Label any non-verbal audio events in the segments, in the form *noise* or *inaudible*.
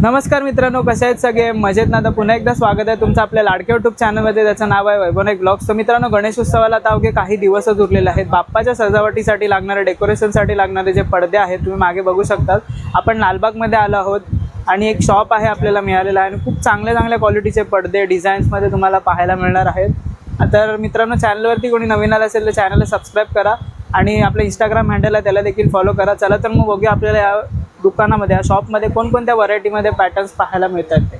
नमस्कार मित्रांनो कसे आहेत सगळे? मजेत ना? तर पुन्हा एकदा स्वागत आहे तुमचं आपल्या लाडक्या यूट्यूब चॅनलमध्ये त्याचं नाव आहे वैभवनायक ब्लॉग्स तर मित्रांनो गणेश उत्सवाला आता अवघे काही दिवसच उरलेले आहेत. बाप्पाच्या सजावटीसाठी लागणारे डेकोरेशनसाठी लागणारे जे पडदे आहेत तुम्ही मागे बघू शकतात. आपण लालबागमध्ये आलो आहोत आणि एक शॉप आहे आपल्याला मिळालेला आहे. आणि खूप चांगल्या चांगल्या क्वालिटीचे पडदे डिझाईन्समध्ये तुम्हाला पाहायला मिळणार आहेत. तर मित्रांनो चॅनलवरती कोणी नवीन आलं असेल तर चॅनलला सबस्क्राईब करा. आणि आपलं इंस्टाग्राम हँडल आहे त्याला देखील फॉलो करा. चला तर मग बघूया आपल्याला या दुकानामध्ये या शॉपमध्ये कोणकोणत्या व्हरायटीमध्ये पॅटर्न्स पाहायला मिळतात ते?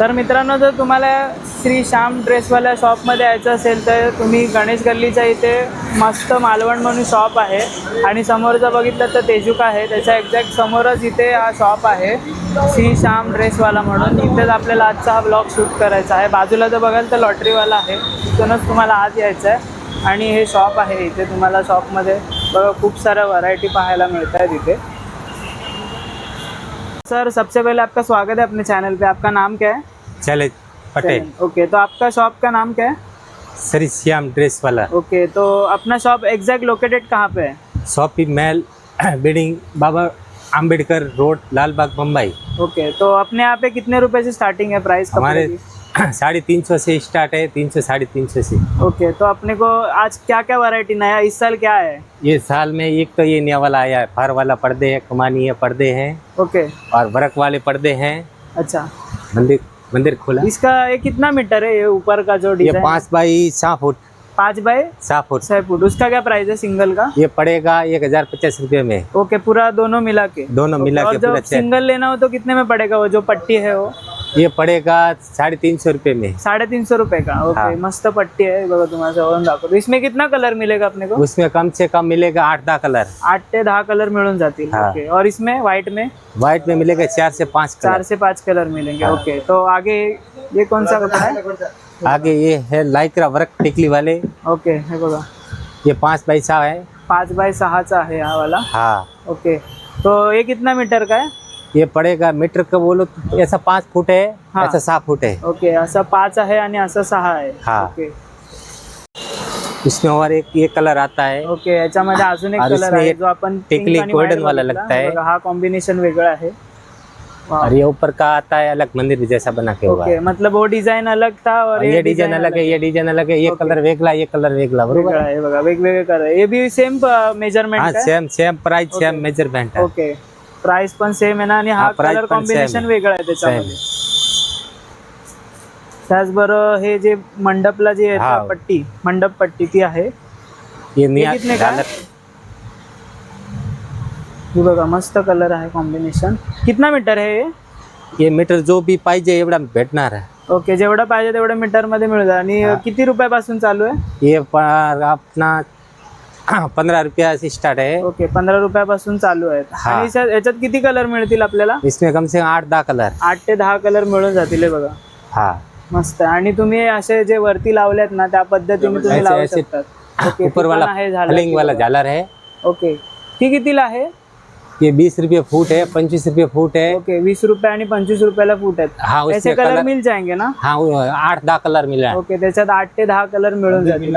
तर मित्रांनो जर तुम्हाला श्री श्याम ड्रेसवाल्या शॉपमध्ये यायचं असेल तर तुम्ही गणेश गल्लीच्या इथे मस्त मालवण म्हणून शॉप आहे. आणि समोर जर बघितलं तर तेजुका आहे. त्याच्या एक्झॅक्ट समोरच इथे हा शॉप आहे. श्री श्याम ड्रेसवाला म्हणून. इथेच आपल्याला आजचा हा ब्लॉग शूट करायचा आहे. बाजूला जर बघाल तर लॉटरीवाला आहे. तिथूनच तुम्हाला आज यायचं आहे. आणि हे शॉप आहे इथे तुम्हाला शॉपमध्ये बघा खूप साऱ्या व्हरायटी पाहायला मिळत आहेत इथे. सर सबसे पहले आपका स्वागत है अपने चैनल पे। आपका नाम क्या है? चले पटेल। ओके तो आपका शॉप का नाम क्या है? सर श्याम ड्रेस वाला। ओके तो अपना शॉप एग्जैक्ट लोकेटेड कहाँ पे है? Shop mail *clears throat* building Baba Ambedkar road Lalbaug Bombay. Okay तो अपने यहाँ पे कितने रुपए से स्टार्टिंग है प्राइस हमारे *coughs* साढ़े तीन सौ से स्टार्ट है तीन सौ साढ़े तीन सौ से। ओके तो अपने को आज क्या क्या वैरायटी नया इस साल क्या है? ये साल में एक तो ये नया वाला आया है फार वाला पर्दे है कमानी है पर्दे हैं। ओके। और वर्क वाले पर्दे हैं। अच्छा। मंदिर मंदिर खुला। इसका ये कितना मीटर है ये ऊपर का जो ये पाँच बाई सात फुट। पाँच बाय सात फुट। छः फुट। उसका क्या प्राइस है सिंगल का? ये पड़ेगा एक हज़ार पचास रुपये में। ओके पूरा दोनों मिला के। दोनों मिला के सिंगल लेना हो तो कितने में पड़ेगा वो जो पट्टी है वो? ये पड़ेगा साढ़े तीन सौ रुपये में। साढ़े तीन सौ रुपये का? ओके हाँ. मस्त पट्टी है। बघा तुम्हाला जवळून दाखवतो इसमें कितना कलर मिलेगा अपने को? उसमें कम से कम मिलेगा आठ दस कलर। आठ ते दहा कलर मिळून जातील हाँ. ओके और इसमें व्हाइट में? व्हाइट में मिलेगा चार से पाँच चार से पाँच कलर मिलेंगे। हाँ. ओके तो आगे ये कौन सा कपड़ा है? आगे ये है लाइक्रा वर्क टिकली वाले। ओके हे बघा ये पाँच पैसा है। पाच सहाचा आहे हा वाला। हाँ। ओके तो ये कितना मीटर का है? ये पड़ेगा मीटर का बोलो तो ऐसा पाँच फुट है हाँ. ऐसा सात फुट है ओके असं पाच आहे आणि असं सहा आहे हाँ. ओके इसमें और एक ये कलर आता है ओके याच्यामध्ये अजून एक कलर इसमें आहे जो आपण टिकली pink आणि golden white वाला बघितला. लगता है. बघा, हा कॉम्बिनेशन वेगळा आहे वाह. और ये ऊपर का आता है अलग मंदिर जैसा बना के हुआ ओके मतलब वो डिजाइन अलग था और और ये डिजाइन अलग है ये डिजाइन अलग है ये. कलर वेगला ये कलर वेगला वेगळा बरोबर आहे बघा वेगवेगळे कलर ये भी सेम मेजरमेंट हाँ same same price. Same measurement है ओके प्राइस पण सेम आहे ना आणि हा हा, price कलर पण कॉम्बिनेशन same. वेगळं आहे त्याच्यामध्ये त्याचबरोबर हे जे मंडपला जे हा. येतं पट्टी मंडप पट्टी ती आहे कितने का है? ही बघा मस्त कलर आहे कॉम्बिनेशन कितना मीटर आहे हे ये मीटर जो भी पाहिजे एवढा भेटणार है ओके जेवढं पाहिजे तेवढं मीटरमध्ये मिळतं आणि हा. किती रुपयापासून चालू आहे ये पर अपना पंद्रह रुपया स्टार्ट है ओके पंधरा रुपयापासून चालू आहेत. हा. आणि याच्यात याच्यात किती कलर मिळतील आपल्याला? इसमें कम से कम आठ दस कलर आठ ते दहा कलर मिळून जातील हे बघा. हाँ. मस्त. आहे. आणि तुम्ही असे जे वरती लावलेत ना त्या पद्धतीने तुम्ही ऐसे- लावू ऐसे शकतात. ओके, ऊपर ती वाला पण आहे फलिंग ती वाला. झालर है ओके. ती कितीला आहे? ये बीस रुपये फूट है पंचवीस रुपये फुट है। ओके वीस रुपये आणि पंचवीस रुपयाला फूट आहेत. हाँ ऐसे कलर कलर मिल जाएँगे ना? हाँ आठ दस कलर मिला है. ओके त्याच्यात आठ ते दहा कलर मिळून जातील.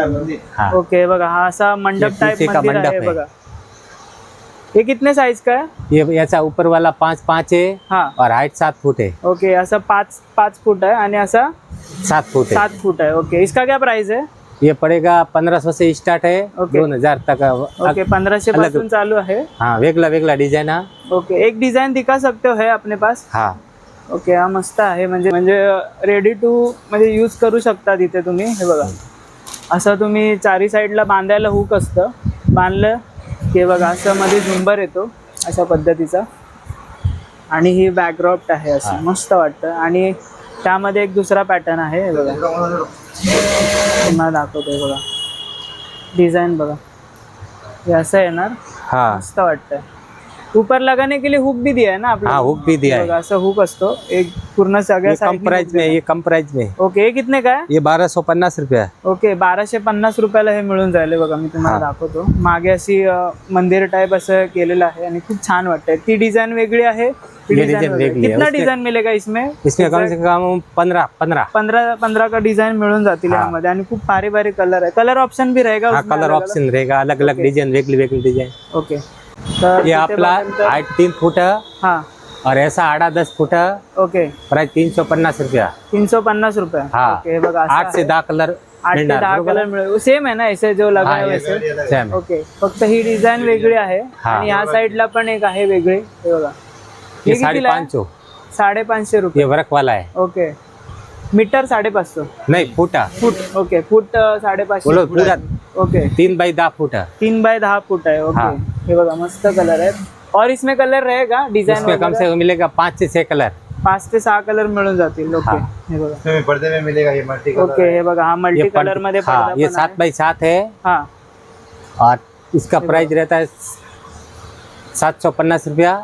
हाँ. ओके बघा हा असा मंडप टाइप पीछे का मंदिर मंडप आहे है. बघा. हे कितने साइज़ का है ये ऐसा ऊपर वाला पाँच पाँच है हा. और हाइट सात फुट है ओके असं पाच पाच फूट आहे आणि असा सात फुट है सात फूट आहे. ओके इसका क्या प्राइस है ये पड़ेगा पंद्रह सौ से स्टार्ट है ओके. दोन हजार तक ओके पंद्रहपासून चालू आहे. हाँ वेगला वेगला डिजाइन हाँ। ओके एक डिझाईन दिखा सकते हो है अपने पास? हाँ। ओके हा मस्त आहे. म्हणजे म्हणजे रेडी टू म्हणजे यूज करू शकता तिथे तुम्ही. हे बघा. असं तुम्ही चारी साईडला बांधायला हुक असतं. बांधलं की बघा असं मध्ये झुंबर येतो अशा पद्धतीचा. आणि ही बॅकड्रॉप्ट आहे असं. मस्त वाटतं. आणि त्यामध्ये एक दुसरा पॅटर्न आहे हे बघा. तुम्हाला दाखवतोय बघा. डिझाईन बघा. हे असं येणार. हाँ. मस्त वाटतंय. ऊपर लगाने के लिए हुक भी दिया है ना आपने? हाँ हुक भी दिया है। असं हुक असतो. एक पूर्ण सगळ्या ये कम प्राइस में. ये कम प्राइस में. ओके हे कितने का आहे? ये बारह सौ पन्नास रुपया ओके बाराशे पन्नास रुपयाला हे मिळून जायले बघा मी तुम्हाला हा. दाखवतो. मागे अशी मंदिर टाइप असं केलेलं आहे आणि खूप छान वाटतंय. ती डिझाईन वेगळी आहे ये वेगळी. वेगळी. कितना डिझाईन मिलेगा इसमें? इसमें कम से कम? पंद्रह पंद्रह पंधरा पंधरा का डिझाईन मिळून जातील हा. यामध्ये आणि खूप भारी भारी कलर आहे. कलर ऑप्शन भी रहेगा हाँ कलर? ऑप्शन रहेगा. अलग अलग डिजाइन वेगली वेगली डिजाइन ओके तर ये तिथे आपला बघाल तर- हाइट तीन फुट. हा. और ऐसा आड़ा दस फुट. ओके. प्राइस तीन सौ पन्नास रुपया. तीनशे पन्नास रुपये. हा. ओके हे बघा असं आठ से आहे. दहा कलर आठ ते दहा कलर मिळेल. सेम आहे ना ऐसे जो लगा है वैसे? सेम ओके फक्त ही डिझाईन वेगळी आहे. हा. आणि ह्या साईडला पण एक आहे वेगळी. हे बघा. ये हे कितीला आहे? सौ साडेपाचशे रुपये. ये वर्क वाला है ओके. मीटर साडेपाचशे. नहीं फुटा फूट. ओके फूट अ, साडेपाचशे बोलो पूरा ओके तीन बाई दहा फुट तीन बाय दहा फूट आहे. ओके हा. हे बघा मस्त कलर आहे और इसमें कलर रहेगा? डिज़ाइन में कम से कम मिलेगा पाँच से छह कलर पाच ते सहा कलर मिळून जातील. ओके हा. हे बघा. पर्दे में मिलेगा ये मल्टी ओके हे बघा हा मल्टी कलर मध्ये हाँ ये सात आहे. बाई सात है हा. और इसका प्राइस रहता है सात सौ पन्नास रुपया.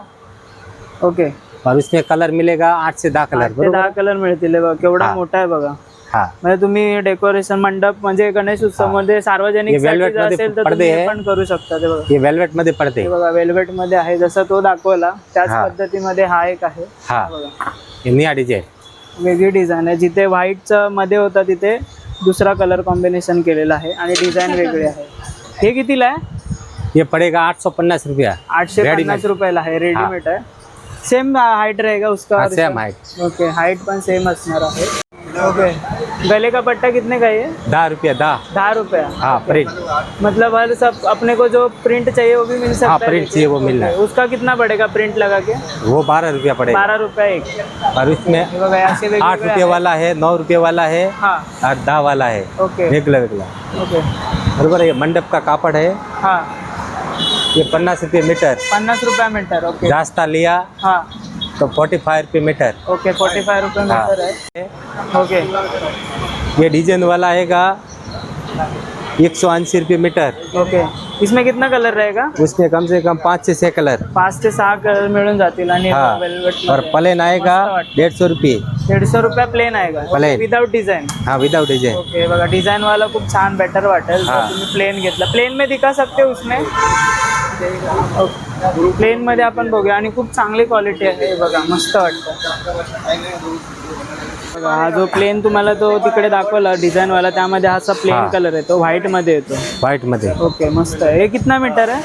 ओके और इसमें कलर मिलेगा आठ से दहा कलर दहा कलर मिळतील. हे बघा केवढा हा. मोठा आहे बघा. हाँ म्हणजे तुम्ही डेकोरेशन मंडप म्हणजे गणेश उत्सवमध्ये सार्वजनिक हे असेल तर तुम्ही हे. पण करू शकता ते बघा. वेलवेटमध्ये पड़ते हे बघा वेल्वेटमध्ये आहे जसा तो दाखवला त्याच हा. पद्धतीमध्ये हा एक आहे. हाँ. बघा. वेगळी डिझाईन आहे. जिथे व्हाईटचं मध्ये होता तिथे दुसरा कलर कॉम्बिनेशन केलेला आहे आणि डिझाईन वेगळी आहे. हे कितीला आहे? ये पड़ेगा आठ सौ पन्नास रुपया. आठशे Readymade. पन्नास रुपयाला आहे. रेडीमेड आहे. सेम हाइट रहेगा उसका हाँ सेम? हाइट ओके हाइट पण सेम असणार आहे. ओके गले का पट्टा कितने का है ये? दहा रुपया दहा. दहा रुपया. हाँ प्रिंट मतलब हर सब अपने को जो प्रिंट चाहिए वो भी मिल सकता हाँ, है print चाहिए वो मिल रहा है। उसका कितना पड़ेगा प्रिंट लगा के? वो बारह रुपया पड़ेगा. बारह रुपया एक. और इसमें हे आठ रुपये वाला है नौ रुपये वाला है हाँ. और दहा वाला है. ओके वेगला वेगला ओके बरोबर है ये मंडप का कापड़ है. हाँ. ये पन्नास रुपये मीटर। पन्नास रुपया मीटर ओके जास्ता लिया। हाँ। तो फोर्टी फाइव रुपये मीटर। ओके फोर्टी फाइव रुपये हाँ। मीटर है। ओके ये डिज़ाइन वाला आएगा एक सौ अस्सी रुपये मीटर। ओके इसमें कितना कलर रहेगा? उसमें कम से कम पाँच से छः कलर। पाच ते सहा कलर मिळून जातील आणि हाँ। और प्लेन आएगा. डेढ़ सौ रुपये। दीडशे रुपया प्लेन आएगा। Plain. विदाउट डिझाईन हाँ विदाउट डिज़ाइन ओके बघा डिझाईन वाला खूप छान बेटर वाटेल. हा. तुम्ही प्लेन घेतला. प्लेन में दिखा सकते हो उसमें? प्लेन मध्ये आपण बघूया आणि खूप चांगली क्वालिटी आहे. हे बघा मस्त वाटतं. हा जो प्लेन तुम्हाला तो तिकडे दाखवला डिझाईन वाला त्यामध्ये हा असा प्लेन. कलर आहे तो व्हाईटमध्ये येतो. में ओके मस्त आहे. हे कितना मीटर आहे?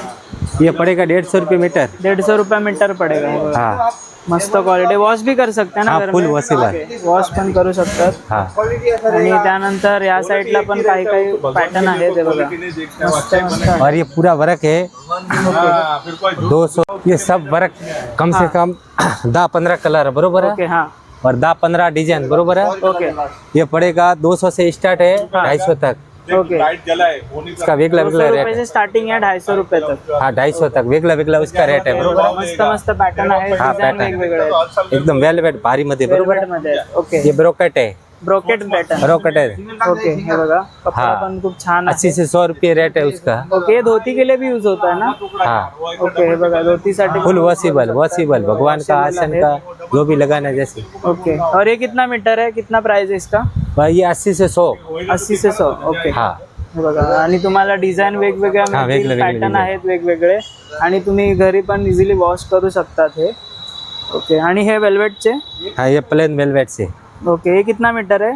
ये पड़ेगा डेढ़ सौ रुपये मीटर। डेढ़ सौ रुपया मीटर पडेगा। हाँ। मस्त क्वालिटी वॉश भी कर सकते ना हा, घर full में? वॉश पण करू शकतात। हाँ। आणि त्यानंतर या साईडला पण काही काही पॅटर्न आहेत हे बघा. मस्त मस्त. और ये पूरा वर्क है। दो सौ ये सब वर्क कम से कम दस पंद्रह कलर है बरोबर है? हाँ। और दस पंद्रह डिज़ाइन बरोबर है? ओके ये पड़ेगा दो सौ से स्टार्ट है। ढाई सौ तक। ओके इसका वेगला रेट से स्टार्टिंग आहे. ढाई सौ रुपये तक हाँ ढाई सौ तक वेगला वेगला उसका रेट है बरोबर? मस्त मस्त पॅटर्न आहे. हा. एकदम वेलवेट भारी मध्ये बरोबर मध्ये. ओके ये ब्रोकेट है ब्रोकेट पॅटर्न ब्रोकेट है ओके हे बघा. कपडा हा. पण खूप छान अस्सी आहे से सौ रुपये रेट है उसका. ओके धोती के लिए भी यूज होता है ना? हाँ. ओके हे बघा धोतीसाठी फुल वॉसिबल वॉसिबल भगवान का आसन का जो भी लगाना है जैसे. ओके और ये कितना मीटर है? कितना प्राइस है इसका? वह ये अस्सी से सौ. अस्सी से सौ. ओके हाँ. हे बघा आणि तुम्हाला डिझाईन वेगवेगळ्या हा, वेगळे- वेगळे पॅटर्न design. आहेत वेगवेगळे. आणि तुम्ही घरी पण इझिली वॉश करू शकतात हे. ओके आणि हे वेल्वेटचे हाँ ये प्लेन वेलवेट से ओके ये कितना मीटर है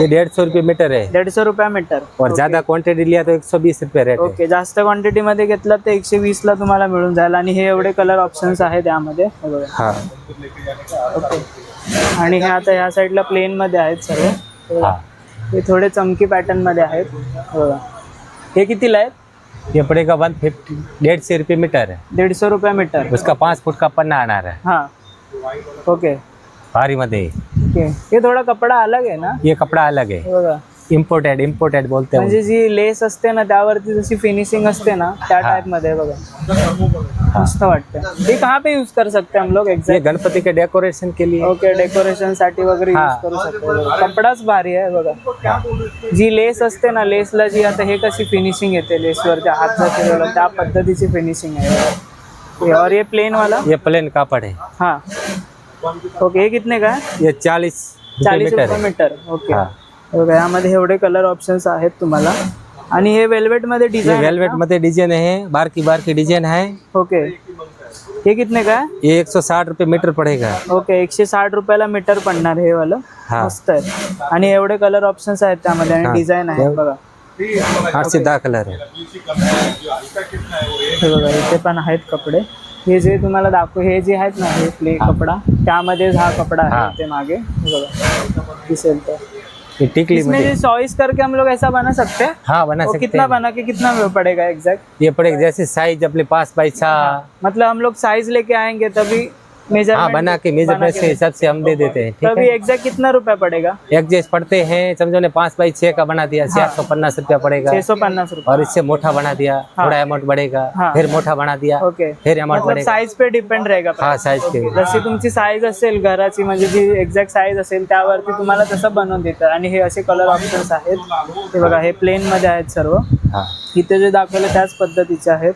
ये डेढ़ सौ रुपये मीटर है दीड सौ रुपया मीटर. और ज्यादा क्वांटिटी लिया तो एक सौ बीस रुपये रेट है ओके जास्त क्वांटिटी मध्ये घेतलं तर एकशे वीस ला तुम्हाला मिळून जाईल. आणि हे एवढे कलर ऑप्शन्स आहेत यामध्ये. हे बघा. हाँ. ओके. आणि हे आता ह्या साईडला प्लेन मध्ये आहेत सर्व हे बघा. हाँ. हे थोडे चमकी पॅटर्नमध्ये आहेत. हे बघा. हे कितीला आहेत? ये पड़ेगा वन फिफ्टी डेढ़ सौ रुपये मीटर है दीडशे रुपया मीटर. उसका पाँच फुट का पन्ना आना है हां. ओके. भारी मध्ये. ओके हे थोडा कपडा अलग आहे ना? ये कपड़ा अलग है हे बघा. इम्पोर्टेड इम्पोर्टेड बोलते हैं म्हणजे जी लेस असते ना त्यावरती जशी फिनिशिंग असते ना त्या हा. टाइपमध्ये आहे बघा. मस्त वाटतं हे कहाँ पे यूज कर सकते हैं हम लोग ये एक्झॅक्ट गणपति के डेकोरेशन के लिए. ओके डेकोरेशनसाठी वगैरे यूज हा. करू शकतो बघा. कपडाच भारी आहे बघा. जी लेस असते ना लेसला जी आता हे कशी फिनिशिंग येते लेसवरच्या हातचा केलेलं त्या पद्धतीची फिनिशिंग आहे बघा. ये और ये प्लेन वाला? ये प्लेन कापड़ है हाँ. ओके हे कितने का? आहे ये चालीस चाळीस मीटर रुपये है मीटर ओके. हा. बघा यामध्ये एवढे कलर ऑप्शन्स आहेत तुम्हाला. आणि हे वेल्वेटमध्ये डिझाईन वेलवेटमध्ये डिजाइन है बारकी बारकी डिजाइन है ओके. हे कितने का? आहे ये एक सौ साठ रुपये मीटर पड़ेगा ओके एकशे साठ रुपयाला मीटर पडणार हे वालं. हा. मस्त आहे. आणि एवढे कलर ऑप्शन्स आहेत त्यामध्ये आणि हा. डिझाईन आहे बघा. आठ से दहा कलर है हे बघा इथे पण आहेत कपडे. हे जे तुम्हाला दाखव हे जे आहेत ना हे प्ले कपडा त्यामध्येच हा कपडा हा. आहे ते मागे. हे बघा. दिसेल तर. ये टिकली इसमें जो चॉइस करके हम लोग ऐसा बना सकते हैं? हाँ बना वो सकते कितना हैं. बना के कितना पड़ेगा एग्जैक्ट ये पड़ेगा जैसे साइज़ अपने पास पैसा। मतलब हम लोग साइज़ लेके आएँगे तभी हाँ बना के मेजरमेंट के हिसाब से हम दे देते हैं ठीक है? एग्जैक्ट कितना रुपया पड़ेगा? एक जैसे पढ़ते हैं समझो ने पाँच बाई छः का बना दिया चार सौ पन्नास रुपया पड़ेगा। छह सौ पन्नास रुपये। और इससे मोटा बना दिया थोड़ा अमाउंट बढ़ेगा हाँ. फिर मोठा बना दिया ओके फिर अमाउंट मतलब बढ़ेगा। साईज पे डिपेंड रहेगा हा साइज के जशी तुमची साईज असेल घराची म्हणजे जी एक्झॅक्ट साईज असेल त्यावरती तुम्हाला तसं बनवून देतात. आणि हे असे कलर ऑप्शन्स आहेत. हे बघा हे प्लेन मध्ये आहेत सर्व. हाँ। इथे जे दाखवले त्याच पद्धतीचे आहेत.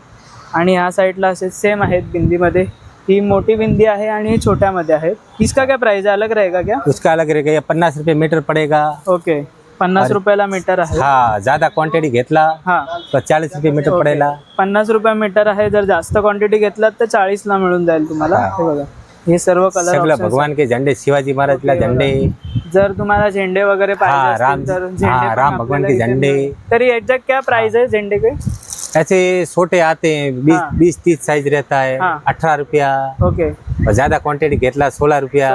आणि ह्या साईडला असे सेम आहेत बिंदीमध्ये. ही मोठी बिंदी आहे आणि ही छोट्यामध्ये आहेत इसका क्या प्राइस है अलग रहेगा क्या? उसका अलग रहेगा ये पन्नास रुपये मीटर पड़ेगा। ओके पन्नास रुपयाला मीटर आहे. हाँ ज्यादा क्वांटिटी घेतला हा. तो चालीस रुपये मीटर पड़ेगा पन्नास रुपये मीटर आहे जर जास्त क्वांटिटी घेतलात तर चाळीसला मिळून जाईल तुम्हाला. हा. बघा. हे सर्व कलर सगळं भगवान के झंडे शिवाजी महाराजला झंडे. जर तुम्हाला झेंडे वगैरे हा, पाहिजे राम- असतील तर झेंडे हा, पण राम भगवान आपल्याला के इथे झंडे. मिळून- तरी एक्झॅक्ट क्या प्राइस है झेंडे के ऐसे छोटे आते हैं बीस हाँ. बीस तीस साइज़ रहता है हाँ. अठारह रुपया। ओके। और ज़्यादा क्वांटिटी घेतला सोलह रुपया.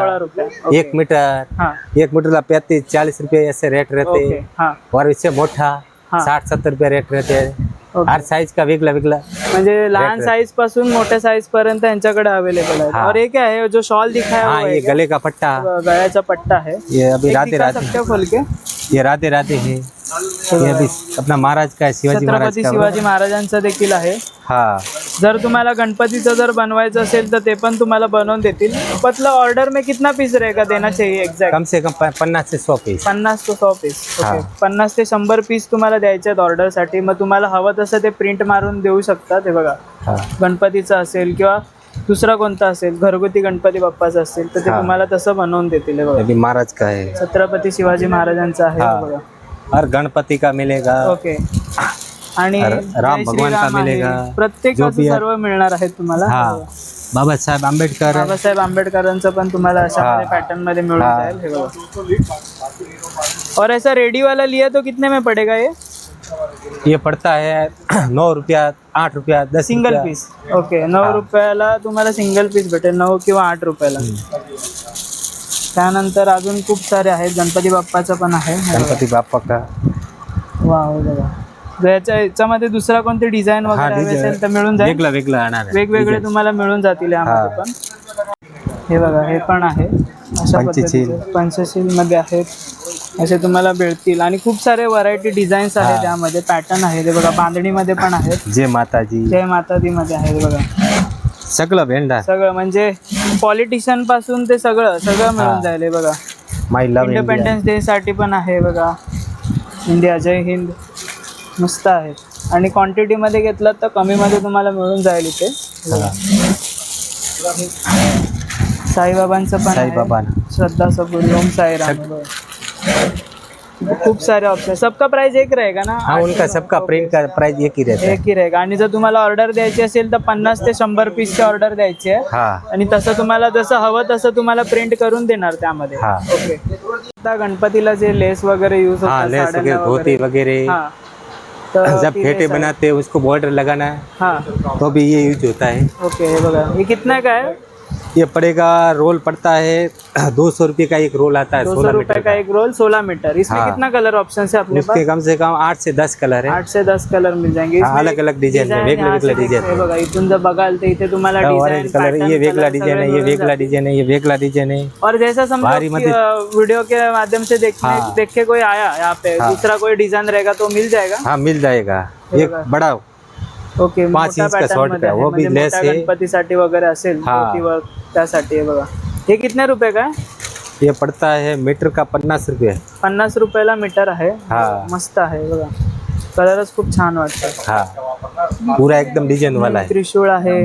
एक मीटर हा। एक मीटर ला पैंतीस चालीस रुपये ऐसे रेट रहते हैं। हा। और इससे मोटा हाँ. साठ सत्तर रुपये रेट रहते हैं। हर साइज़ का वेगला वेगला म्हणजे लहान Red- साईज पासून मोठ्या साईज पर्यंत अवेलेबल आहे. हा. और ये क्या है जो शॉल दिखाया हुआ हाँ ये गले का पट्टा। गळ्याचा पट्टा है ये अभी एक राधे राधे। सकते खोल के ये राधे राधे है। अपना महाराज का है शिवाजी महाराज छत्रपती शिवाजी महाराजांचं देखील आहे. हाँ. जर तुम्हाला गणपतीचं जर बनवायचं असेल तर ते पण तुम्हाला बनवून देतील. मतलब ऑर्डर में कितना पीस रहेगा देना चाहिए एक्झॅक्ट कम से कम प- पन्नास से सौ पीस पन्नास ते सौ पीस ओके. पन्नास ते शंभर पीस तुम्हाला द्यायचे आहेत ऑर्डरसाठी मग तुम्हाला हवं तसं ते प्रिंट मारून देऊ शकता ते बघा. हाँ. गणपतीचं असेल किंवा दुसरा कोणता असेल घरगुती गणपती बाप्पाचं असेल तर ते हा. तुम्हाला तसं बनवून देतील हे बघा. महाराज का है छत्रपती शिवाजी महाराजांचं आहे हा. हे. बघा. और गणपति का मिलेगा ओके आणि और राम जय भगवान का आहे. मिलेगा. प्रत्येक जो असं भी है. सर्व मिळणार आहे तुम्हाला हाँ बाबा साहेब आम्बेडकर बाबासाहेब आंबेडकरांचं पण तुम्हाला अशा हा. पॅटर्नमध्ये मिळून हा. जाईल हे बघा और ऐसा रेडी वाला लिया तो कितने में पड़ेगा ये ये पड़ता है *clears throat* नौ रुपया आठ रुपया दस सिंगल रुपया। पीस ओके नऊ हा. रुपयाला तुम्हाला सिंगल पीस भेटेल नऊ किंवा आठ रुपयाला त्यानंतर अजून खूप सारे आहेत. गणपती बाप्पाचं पण आहे. गणपति बापा का? वा हो बघा. जर याच्या याच्यामध्ये दुसरा कोणती डिझाईन हा वगैरे हवी असेल तर मिळून जाईल. वेगळा वेगळा आणणार आहे. वेगवेगळे. तुम्हाला मिळून जातील यामध्ये हा. पण. हे बघा हे पण आहे. अशा पंचशील. पद्धतीचे पंचशील मध्ये आहेत. असे तुम्हाला मिळतील. आणि खूप सारे व्हरायटी डिझाईन्स आहेत हा. त्यामध्ये पॅटर्न आहे ते बघा बांधणीमध्ये पण आहेत. जय माताजी. जय माता दी मध्ये आहे बघा. सगळं भेंडा. सगळं म्हणजे पॉलिटिशियनपासून ते सगळं सगळं मिळून. जाईल हे बघा लव्ह इंडिपेंडन्स डे साठी पण आहे बघा. इंडिया जय हिंद. मस्त आहे. आणि क्वांटिटी मध्ये घेतलं तर कमी मध्ये तुम्हाला मिळून जाईल इथे. साईबाबांचं पण. साईबाबा श्रद्धा सबुरी ओम साईराम. खूप सारे ऑप्शन सबका प्राइस एक रहेगा ना? हाँ उनका सबका प्रिंट का प्राइस एक ही रहता है। एक ही रहेगा. आणि जर तुम्हाला ऑर्डर द्यायची असेल तर पन्नास ते शंभर पीसची ऑर्डर द्यायची आहे हाँ. आणि तसं तुम्हाला जसं हवं तसं तुम्हाला प्रिंट करून देणार त्यामध्ये. हा. ओके आता गणपतीला जे लेस वगैरे युज हाँ लेस वगैरह धोती वगैरह हा. तर जब फेटे. बनाते हैं उसको बॉर्डर लगाना है हा. तो भी ये यूज होता है। ओके हे बघा. हे कितना का है ये पड़ेगा रोल पड़ता है *clears throat* दो सौ रुपये का एक रोल आता है दो सौ सोलह रुपए का एक रोल सोलह मीटर। इसमें हाँ. कितना कलर ऑप्शन है अपने उसके कम से कम आठ से दस कलर है। आठ से दस कलर मिल जाएँगे। हाँ, अलग-अलग डिझाईन आहे, डिझाईन वेगवेगळे यहाँ से डिझाईन देखते बघा इथून जर बघाल तर इथे तुम्हाला ऑरेंज कलर ये वेगला डिज़ाइन है ये वेगला डिज़ाइन है ये वेगला डिज़ाइन है। और जैसा समझो वीडियो के माध्यम से देखने हाँ। देख के कोई आया यहाँ पे हाँ। दूसरा कोई डिज़ाइन रहेगा तो मिल जाएगा? हाँ मिल जाएगा। एक बड़ा ओके पाच इंच का मध्ये का, आहे. वो भी मोठ्या आहे. गणपतीसाठी वगैरे असेल हा. त्यासाठी आहे बघा हे कितने रुपये का आहे? ये पड़ता है मीटर का पन्नास रुपये पन्नास रुपयाला मीटर आहे हा. मस्त आहे बघा कलरच खूप छान वाटतं हाँ. पूरा एकदम डिजाइन वाला है त्रिशूळ आहे.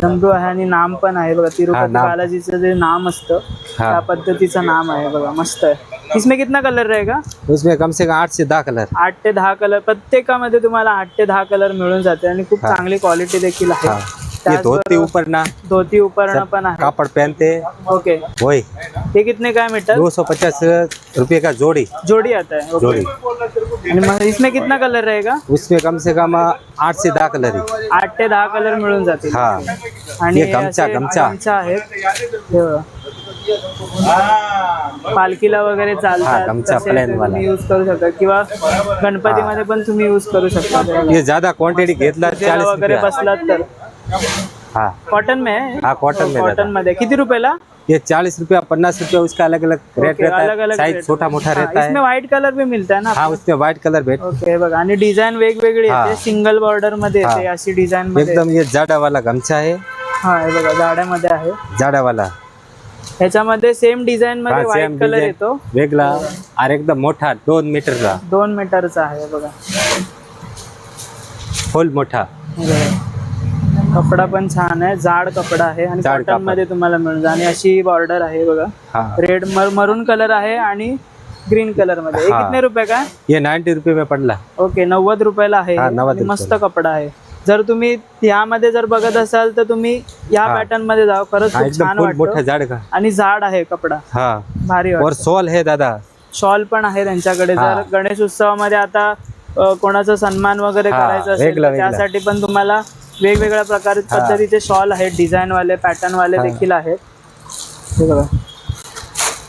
डमरू आहे आणि नाम पण आहे बघा तिरुपती. बालाजीचं जे नाम असतं. त्या पद्धतीचं नाम आहे बघा मस्त आहे. इसमें कितना कलर रहेगा? उसमें कम से कम आठ से दस कलर आठ ते दहा कलर प्रत्येकामध्ये तुम्हाला आठ ते दहा कलर मिळून जाते आणि खूप. चांगली क्वालिटी देखील आहे. धोती त्याचबरोबर ऊपर ना धोती उपरणं पण आहे. कापड़ पहनते ओके. वही हे कितने काय मीटर दो सौ पचास रुपये का जोड़ी? जोड़ी आता है ओके. जोड़ी. आणि मग इसमें कितना कलर रहेगा? उसमें कम से कम आठ से दस कलर ही। आठ ते दहा कलर मिळून जातील. हाँ. आणि हे असे आहेत. हे बघा. पालखीला वगैरे हा, चालतात गमचा तसे plain ते वाला. तुम्ही यूज करू शकता. किंवा गणपतीमध्ये पण तुम्ही यूज करू शकता. ये ज्यादा क्वांटिटी घेतला चालीस वगैरे रुपया. बसलात तर. हाँ. कॉटन में है? हाँ कॉटन में कॉटन दादा मध्ये किती रुपयाला ये चालीस रुपया पन्नास रुपया उसका अलग अलग रेट रहता अलग है अलग साइज छोटा मोटा रहता इसमें है व्हाइट कलर भी मिलता है ना हाँ उसमें व्हाइट कलर भेट ओके बघा आणि डिझाईन वेगवेगळी हा. येते. सिंगल बॉर्डरमध्ये येते हा. अशी डिझाईन मध्ये एकदम ये जाडा वाला गमछा है। हा हे बघा जाड्यामध्ये आहे. जाडा वाला। ह्याच्यामध्ये सेम डिझाईन मध्ये हा, व्हाईट कलर. येतो. वेगळा और एकदम मोठा दोन मीटरचा दोन मीटरचा आहे बघा. फुल मोठा। हे बघा. कपडा पण छान आहे जाड कपडा आहे आणि जाड कॉटन. मध्ये तुम्हाला मिळून जाईल. आणि अशी बॉर्डर आहे बघा. हाँ. रेड मरून कलर आहे आणि ग्रीन कलरमध्ये. हे हा. कितने रुपये काय ये नाइन्टी रुपये में पडला. ओके नव्वद रुपयाला आहे. हा. 90 आणि मस्त रुपयाला. कपडा आहे. जर तुम्ही ह्यामध्ये जर बघत असाल तर तुम्ही या हा. पॅटर्नमध्ये जाओ खरंच हाँ खूप एकदम छान फुल मोठा वाटतं जाड का? आणि जाड आहे कपडा. हाँ. भारी और वाटतं. सॉल है दादा. शॉल पण आहे त्यांच्याकडे. हा. जर गणेश उत्सवामध्ये आता अ, कोणाचा सन्मान वगैरे हा, करायचा असेल वेगळं, तर वेगळं. त्यासाठी पण तुम्हाला वेगवेगळ्या प्रकार हा. पद्धतीचे शॉल आहेत डिझाईन वाले पॅटर्न वाले हा. देखील आहेत. हे बघा.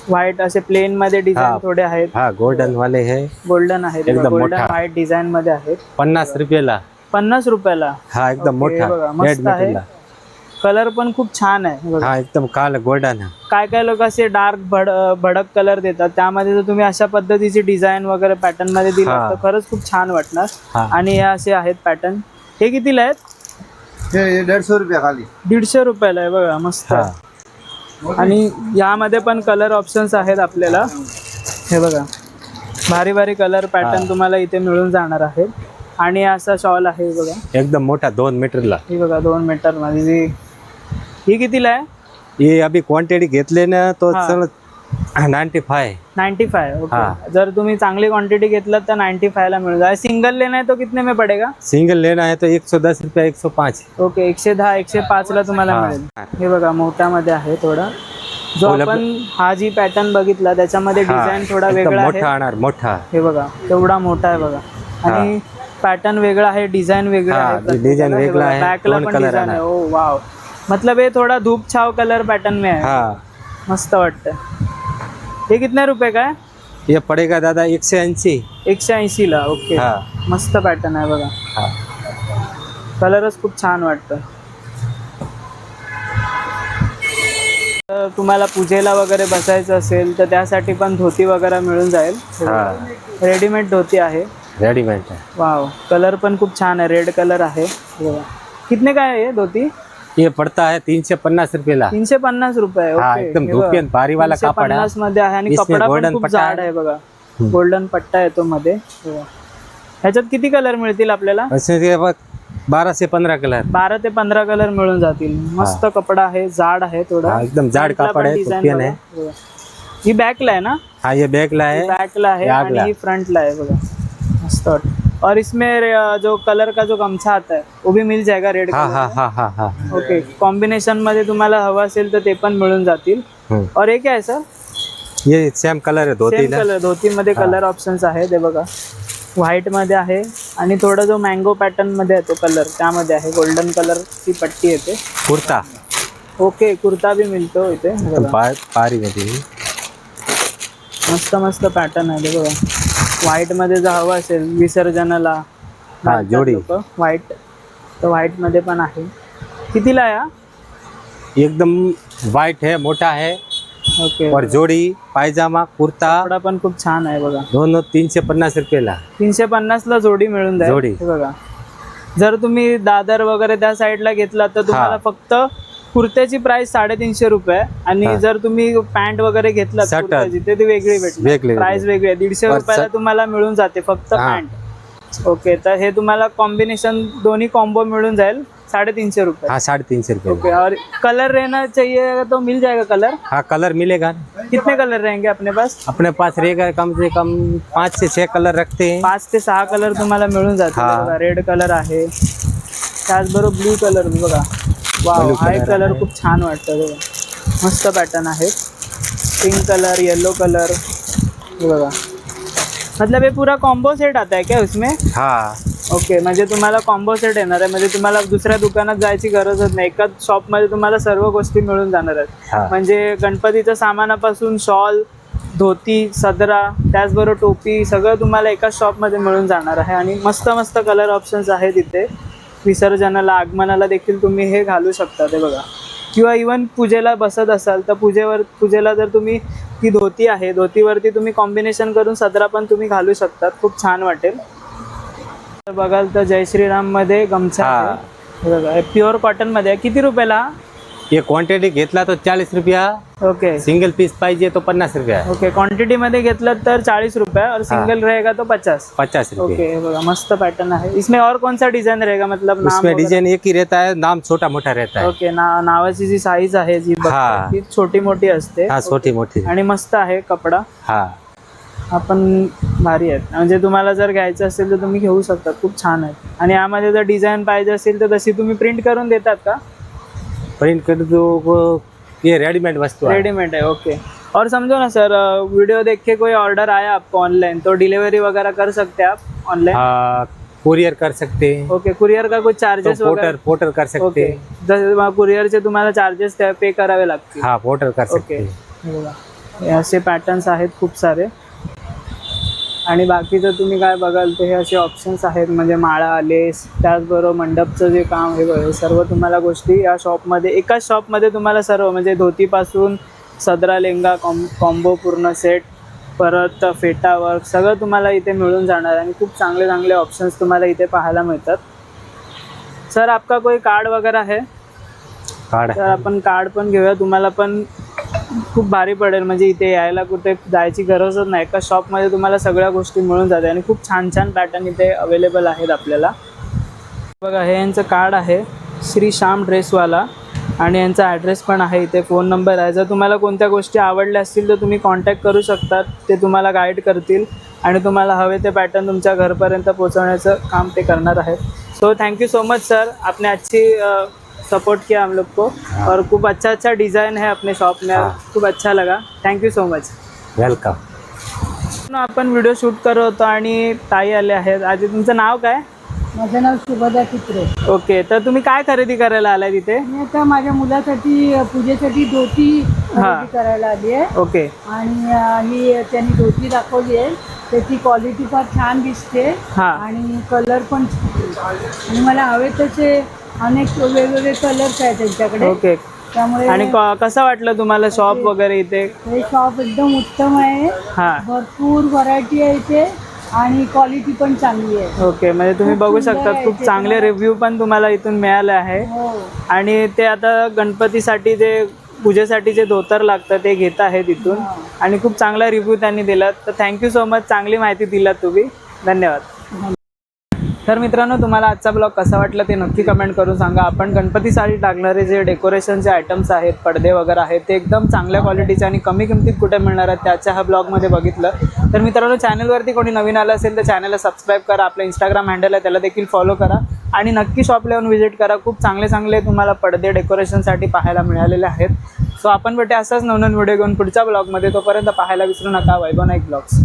व्हाईट असे प्लेन मध्ये डिझाईन. थोडे आहेत. हाँ गोल्डन वाले है. गोल्डन आहेत एकदम गोल्डन मोठा. व्हाईट डिझाईन मध्ये आहेत. पन्नास रुपयेला. पन्नास रुपयाला. हाँ एकदम ओके, मोठा. बघा, रेड मस्त आहे. कलर पण खूप छान आहे. हे बघा. हाँ एकदम काल गोल्डन है काय काय लोक असे डार्क भड भडक कलर देतात त्यामध्ये जर तुम्ही अशा पद्धतीची डिझाईन वगैरे पॅटर्नमध्ये दिला हा. तर खरंच खूप छान वाटणार. हा. आणि हे असे आहेत पॅटर्न हे कितीला आहेत? हे दीडशे रुपया खाली. दीडशे रुपयाला आहे बघा मस्त. हाँ. आहे. आणि यामध्ये पण कलर ऑप्शन्स आहेत आपल्याला. हे बघा भारी भारी कलर पॅटर्न हा. तुम्हाला इथे मिळून जाणार आहेत आणि असा शॉल आहे हे बघा. एकदम मोठा दोन मीटरला. ही बघा दोन मीटरमध्ये. जी- ही कितीला आहे? ये अभी क्वांटिटी घेतले ना तो हा. Ninety five ninety five okay हा. जर तुम्ही चांगली क्वांटिटी घेतलं तर नाइन्टी फायला मिळून जाईल. सिंगल लेना आहे तो कितने में पडेगा? सिंगल लेना है तो एक सौ दस रुपया एक सौ पाँच ओके एकशे दहा एकशे पाच ला तुम्हाला हा. मिळेल. हे बघा मोठ्यामध्ये आहे थोडा. जो आपण हा जी पॅटर्न बघितला त्याच्यामध्ये डिझाईन थोडा वेगळा आहे. मोठा आणणार मोठा. हे बघा तेवढा मोठा आहे बघा. आणि पॅटर्न वेगळा आहे डिझाईन वेगळा हा, आहे. design वेगळा आहे, बॅकला दोन पण color डिझाईन आहे आहे. ओ वाव मतलब हे थोडा धूप छाव कलर पॅटर्न में आहे. हाँ. मस्त वाटतं हे कितने रुपये काय ये पड़ेगा दादा एक सौ ऐंशी एकशे ऐंशी ला ओके हा। मस्त पॅटर्न आहे बघा. हा। कलरच खूप छान वाटतं. तर तुम्हाला पूजेला वगैरे बसायचं असेल तर त्यासाठी पण धोती वगैरे मिळून जाईल. हा। रेडीमेड धोती आहे. रेडीमेड है वाव कलर पण खूप छान आहे. रेड कलर आहे. बघा. कितने काय आहे हे धोती? ये पड़ता है तीन सौ पन्नास रुपये ला तीनशे पन्नास रुपये हा, ओके. एकदम हे बघा. धोती भारी वाला तीनशे कापड आहे. पन्नासमध्ये आहे आणि इसमें कपडा पण golden खूप पट्टा जाड आहे. आहे बघा गोल्डन पट्टा येतो मध्ये हे बघा. ह्याच्यात किती कलर मिळतील आपल्याला उसमें से से पंद्रह कलर बारा ते पंधरा कलर मिळून जातील मस्त कपडा आहे जाड आहे थोडा हा, एकदम जाड कापड आहे. आहे. ही बॅकला आहे ना हाँ ये बैग ला है बॅकला आहे हे आणि. ही फ्रंटला आहे बघा मस्त वाटतं. और इसमें जो कलर का जो गमछा आता है वो भी मिल जाएगा रेड हाँ हाँ हाँ हाँ हाँ। ओके कॉम्बिनेशनमध्ये तुम्हाला हवं असेल तर ते पण मिळून जातील. हम्म. और हे काय सर ये सेम कलर है धोती सेम ला कलर धोतीमध्ये हा. कलर ऑप्शन्स आहे ते बघा. व्हाईटमध्ये आहे आणि थोडा जो मँगो पॅटर्नमध्ये आहे तो कलर त्यामध्ये आहे. गोल्डन कलरची पट्टी येते. कुर्ता. ओके कुर्ता भी मिळतो इथे बघा. पा- पारी मस्त मस्त पॅटर्न आहे ते बघा. व्हाईटमध्ये जर हवं असेल विसर्जनाला. जोडी. व्हाईट तर व्हाईटमध्ये पण आहे. कितीला आहे हा? एकदम वाइट है मोटा है ओके. और जोड़ी पायजामा कुर्ता. कपडा पण खूप छान आहे बघा. दोनों तीन से पन्नास रुपये ला तीनशे पन्नास ला जोडी मिळून जाईल. जोडी. बघा. जर तुम्ही दादर वगैरे त्या साईडला घेतला तर तुम्हाला. फक्त कुर्त्याची प्राइस साडेतीनशे रुपये. आणि. जर तुम्ही पॅन्ट वगैरे घेतला ते वेगळी भेटली. प्राइस वेगळी आहे. दीडशे रुपयाला तुम्हाला मिळून जाते फक्त. पॅन्ट ओके तर हे तुम्हाला कॉम्बिनेशन दोन्ही कॉम्बो मिळून जाईल. साडेतीनशे रुपये. हाँ साढ़े तीन सौ रुपये. ओके और कलर रहना चाहिए तो मिल जाएगा कलर हाँ कलर मिलेगा. कितने कलर रहेंगे अपने पास? अपने पास रहेगा कम से कम पाँच से छः कलर रखते हैं। पाच ते सहा कलर तुम्हाला मिळून. बघा. रेड कलर आहे. त्याचबरोबर ब्लू कलर बघा. Blue हा एक कलर आहे. खूप छान वाटतं बघा. मस्त पॅटर्न आहे. पिंक कलर येलो कलर बघा. मतलब ये पूरा कॉम्बो सेट आता है क्या उसमें? हाँ. ओके म्हणजे तुम्हाला कॉम्बो सेट येणार आहे. म्हणजे तुम्हाला दुसऱ्या दुकानात जायची गरजच नाही. एकाच शॉपमध्ये तुम्हाला सर्व गोष्टी मिळून जाणार आहेत. हा. म्हणजे गणपतीच्या सामानापासून शॉल धोती सदरा त्याचबरोबर टोपी सगळं तुम्हाला एकाच शॉपमध्ये मिळून जाणार आहे. आणि मस्त मस्त कलर ऑप्शन्स आहेत इथे. विसर्जनाला आगमनाला देखील तुम्ही हे घालू शकता ते बघा. किंवा इवन पूजेला बसत असाल तर पूजेवर पूजेला जर तुम्ही ती धोती आहे धोतीवरती तुम्ही कॉम्बिनेशन करून सदरा पण तुम्ही घालू शकतात. खूप छान वाटेल. तर बघाल तर जय श्रीराममध्ये गमछा. आहे. हे बघा प्युअर कॉटनमध्ये आहे. किती रुपयाला? हा? ये क्वांटिटी घेतला तो चाळीस रुपया. ओके सिंगल पीस पाहिजे तो पन्नास रुपया. ओके क्वांटिटी मध्ये घेतलं तर चाळीस रुपये और सिंगल रहेगा तो पचास. पचास रुपये. ओके बघा मस्त पॅटर्न आहे. इसमें और कौन सा रहेगा? मतलब नाम उसमें वगैरह? डिजाइन एक ही रहता है नाम छोटा मोटा रहता है. ओके ना नावाची जी साईज आहे जी हा. ती छोटी मोठी असते. हाँ छोटी मोटी आणि मस्त आहे कपडा. हाँ. आपण भारी आहेत. म्हणजे तुम्हाला जर घ्यायचं असेल तर तुम्ही घेऊ शकता. खूप छान आहेत. आणि यामध्ये जर डिझाईन पाहिजे असेल तर तशी तुम्ही प्रिंट करून देतात का? प्रिंट कर दो वो ये रेडीमेड वस्तु है रेडीमेड है ओके और समझो ना सर वीडियो देख के कोई ऑर्डर आया आपको ऑनलाइन तो डिलीवरी वगैरह कर सकते हैं आप ऑनलाइन हाँ कुरियर कर सकते हैं. ओके कुरियर का कुछ तो चार्जेस पोर्टर वगैरह? पोर्टर कर सकते ओके हैं. जर कुरिअरचे तुम्हाला चार्जेस पे करावे लागतील. हाँ पोर्टर कर सकते ओके हैं. हे बघा. हे असे पॅटर्न्स आहेत खूप सारे. आणि बाकीचं तुम्ही काय बघाल तर हे असे ऑप्शन्स आहेत म्हणजे माळा लेस त्याचबरोबर मंडपचं जे काम हे बघा, सर्व तुम्हाला गोष्टी या शॉपमध्ये एकाच शॉपमध्ये तुम्हाला सर्व म्हणजे धोतीपासून सदरा लेंगा कॉम कॉम्बो पूर्ण सेट परत फेटा वर्क सगळं तुम्हाला इथे मिळून जाणार आहे आणि खूप चांगले चांगले ऑप्शन्स तुम्हाला इथे पाहायला मिळतात. सर आपका कोई कार्ड वगैरह है कार्ड तर आपण कार्ड पण घेऊया तुम्हाला पण खूप भारी पडेल. म्हणजे इथे यायला कुठे जायची गरजच नाही. एका शॉपमध्ये तुम्हाला सगळ्या गोष्टी मिळून जाते आणि खूप छान छान पॅटर्न इथे अवेलेबल आहेत आपल्याला. बघा हे यांचं कार्ड आहे. श्री श्याम ड्रेसवाला. आणि यांचा ॲड्रेस पण आहे इथे. फोन नंबर आहे. जर तुम्हाला कोणत्या गोष्टी आवडल्या असतील तर तुम्ही कॉन्टॅक्ट करू शकतात. ते तुम्हाला गाईड करतील. आणि तुम्हाला हवे ते पॅटर्न तुमच्या घरपर्यंत पोहोचवण्याचं काम ते करणार आहेत. So thank you so much sir आपने अच्छी सपोर्ट किया हम लोग को। और खूप अच्छा अच्छा डिज़ाइन है अपने शॉप में। हाँ. खूप अच्छा लगा। Thank you so much welcome आपण व्हिडिओ शूट करत होतो आणि ताई आले आहेत. आधी तुमचं नाव काय? माझं नाव शुभदा चित्रे. ओके तर तुम्ही काय खरेदी करायला आलाय तिथे? मी आता माझ्या मुलासाठी पूजेसाठी धोती. खरेदी करायला आली आहे. ओके आणि अ, ही त्यांनी धोती दाखवली आहे. त्याची क्वालिटी फार छान दिसते. हां. आणि कलर पण छान आहे. आणि मला हवे तसे अनेक वेगवेगळे कलर्स आहेत त्यांच्याकडे. ओके त्यामुळे आणि क- कसं वाटलं तुम्हाला शॉप वगैरे इथे? हे शॉप एकदम उत्तम आहे. हां. भरपूर व्हरायटी आहे इथे आणि क्वालिटी पण चांगली आहे. ओके म्हणजे तुम्ही खूप बघू सुंदर शकता आहे खूप ते चांगले रिव्ह्यू पण तुम्हाला इथून मिळाले आहे. हो. आणि ते आता गणपतीसाठी जे पूजेसाठी जे धोतर लागतं ते घेत आहे तिथून हा. आणि खूप चांगला रिव्ह्यू त्यांनी दिला. तर थँक्यू सो मच चांगली माहिती दिलात तुम्ही. धन्यवाद. तर मित्रांनो तुम्हाला आजचा ब्लॉग कसा वाटला ते नक्की कमेंट करून सांगा. आपण गणपतीसाठी टाकणारे जे डेकोरेशनचे आयटम्स आहेत पडदे वगैरे आहेत ते एकदम चांगल्या क्वालिटीचे आणि कमी किमतीत कुठे मिळणार आहेत त्याच्या ह्या ब्लॉगमध्ये बघितलं. तर मित्रांनो चॅनलवरती कोणी नवीन आलं असेल तर चॅनलला सबस्क्राईब करा. आपलं इंस्टाग्राम हँडल आहे त्याला देखील फॉलो करा. आणि नक्की शॉपला येऊन व्हिजिट करा. खूप चांगले चांगले तुम्हाला पडदे डेकोरेशनसाठी पाहायला मिळालेले आहेत. सो आपण भेटे असाच नवनवीन व्हिडिओ घेऊन पुढच्या ब्लॉगमध्ये तोपर्यंत पाहायला विसरू नका. वैभव नाईक ब्लॉग्स